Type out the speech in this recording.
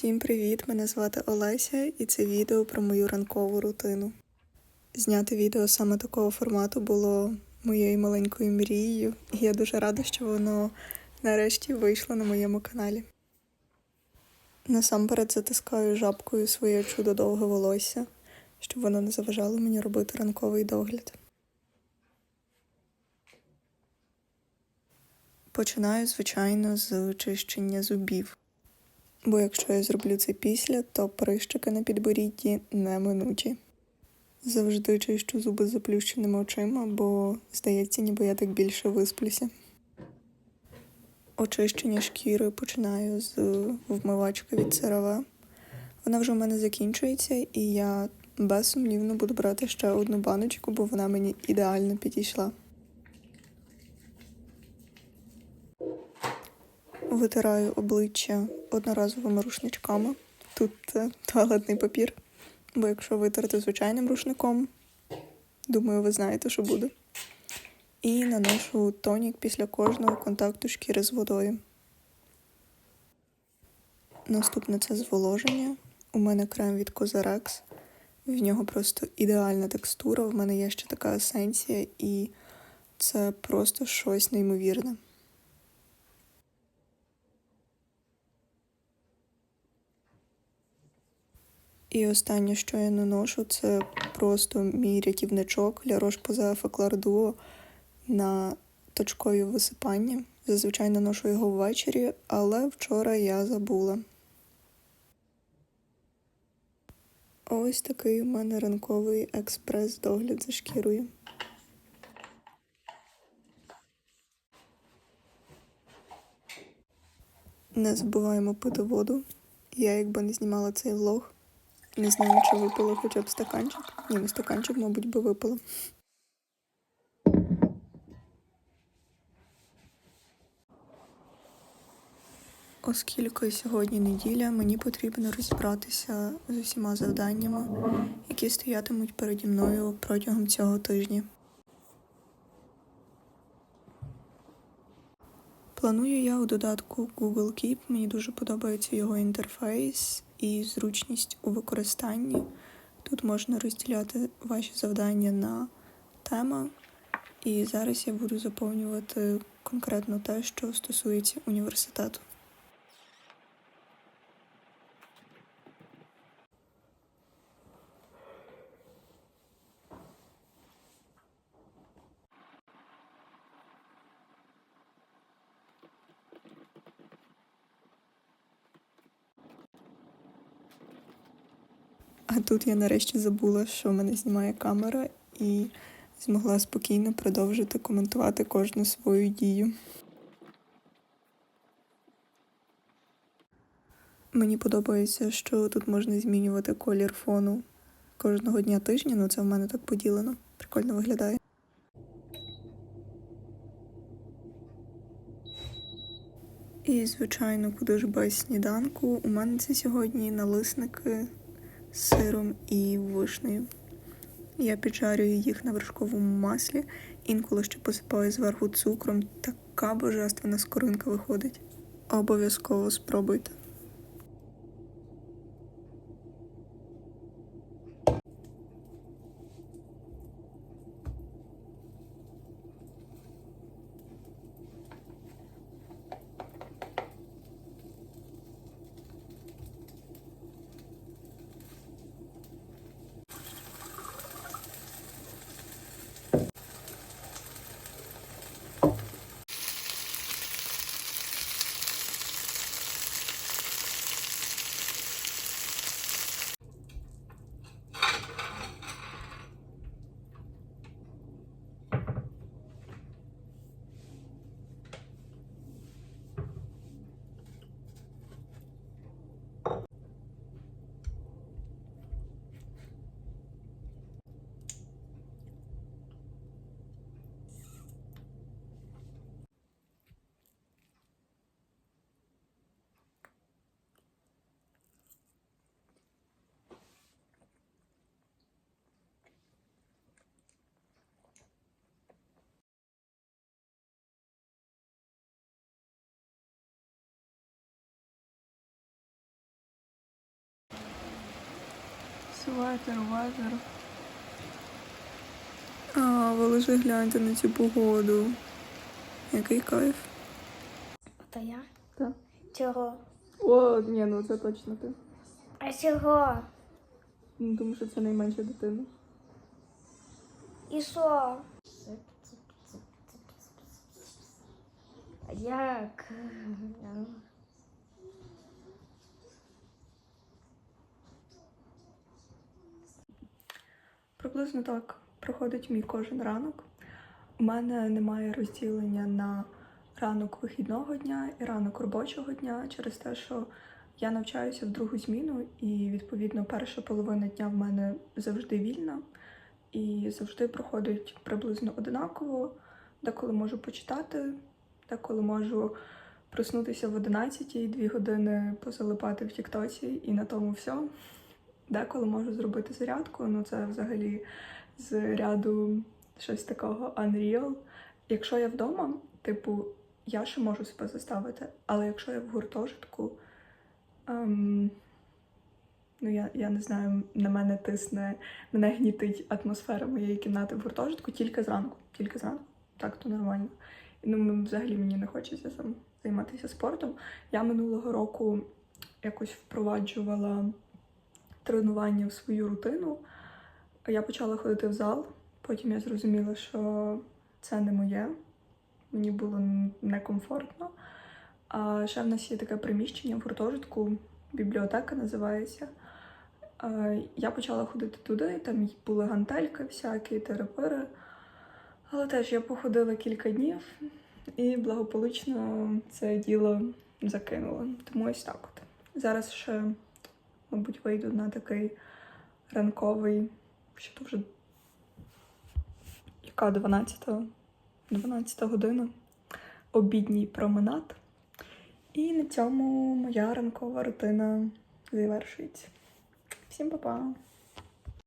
Всім привіт! Мене звати Олеся, і це відео про мою ранкову рутину. Зняти відео саме такого формату було моєю маленькою мрією, і я дуже рада, що воно нарешті вийшло на моєму каналі. Насамперед затискаю жабкою своє чудо довге волосся, щоб воно не заважало мені робити ранковий догляд. Починаю, звичайно, з чищення зубів. Бо якщо я зроблю це після, то прищики на підборідді неминучі. Завжди чищу зуби заплющеними очима, бо здається, ніби я так більше висплюся. Очищення шкіри починаю з вмивачки від CeraVe. Вона вже в мене закінчується, і я безсумнівно буду брати ще одну баночку, бо вона мені ідеально підійшла. Витираю обличчя одноразовими рушничками. Тут туалетний папір. Бо якщо витерти звичайним рушником, думаю, ви знаєте, що буде. І наношу тонік після кожного контакту шкіри з водою. Наступне це зволоження. У мене крем від Cosrx. В нього просто ідеальна текстура. В мене є ще така есенція, і це просто щось неймовірне. І останнє, що я наношу, це просто мій рятівничок для Roche-Posay Effaclar Duo на точкові висипання. Зазвичай наношу його ввечері, але вчора я забула. Ось такий у мене ранковий експрес-догляд за шкірою. Не забуваємо пити воду. Я якби не знімала цей влог. Не знаю, чи випила хоча б стаканчик. Ні, ну стаканчик, мабуть, би випила. Оскільки сьогодні неділя, мені потрібно розібратися з усіма завданнями, які стоятимуть переді мною протягом цього тижня. Планую я у додатку Google Keep. Мені дуже подобається його інтерфейс і зручність у використанні. Тут можна розділяти ваші завдання на теми, і зараз я буду заповнювати конкретно те, що стосується університету. А тут я нарешті забула, що мене знімає камера, і змогла спокійно продовжити коментувати кожну свою дію. Мені подобається, що тут можна змінювати колір фону кожного дня тижня, ну це в мене так поділено. Прикольно виглядає. І, звичайно, куди ж без сніданку. У мене це сьогодні налисники сиром і вишнею. Я піджарюю їх на вершковому маслі, інколи ще посипаю зверху цукром. Така божественна скоринка виходить. Обов'язково спробуйте. Светер, везер. А, ви лише гляньте на цю погоду. Який кайф. То я? Так. Чого? О, ні, ну це точно ти. А чого? Ну, Тому що це найменша дитина. І що? А Як? Приблизно так проходить мій кожен ранок. У мене немає розділення на ранок вихідного дня і ранок робочого дня через те, що я навчаюся в другу зміну, і відповідно перша половина дня в мене завжди вільна і завжди проходить приблизно одинаково. Деколи можу почитати, деколи можу проснутися в 11 і дві години позалипати в Тіктоці, і на тому все. Деколи можу зробити зарядку, ну це взагалі з ряду щось такого unreal. Якщо я вдома, типу, я ще можу себе заставити, але якщо я в гуртожитку, ем, ну я, я не знаю, на мене тисне, мене гнітить атмосфера моєї кімнати в гуртожитку тільки зранку. Тільки зранку. Так, то нормально. Ну, взагалі мені не хочеться сам займатися спортом. Я минулого року якось впроваджувала тренування в свою рутину. Я почала ходити в зал, потім я зрозуміла, що це не моє, мені було некомфортно. А ще в нас є таке приміщення в гуртожитку, бібліотека називається. Я почала ходити туди, там були гантельки всякі, терапири. Але теж я походила кілька днів і благополучно це діло закинула. Тому ось так от. Зараз ще мабуть, вийду на такий ранковий, що то вже яка 12, 12 година, обідній променад. І на цьому моя ранкова рутина завершується. Всім па-па!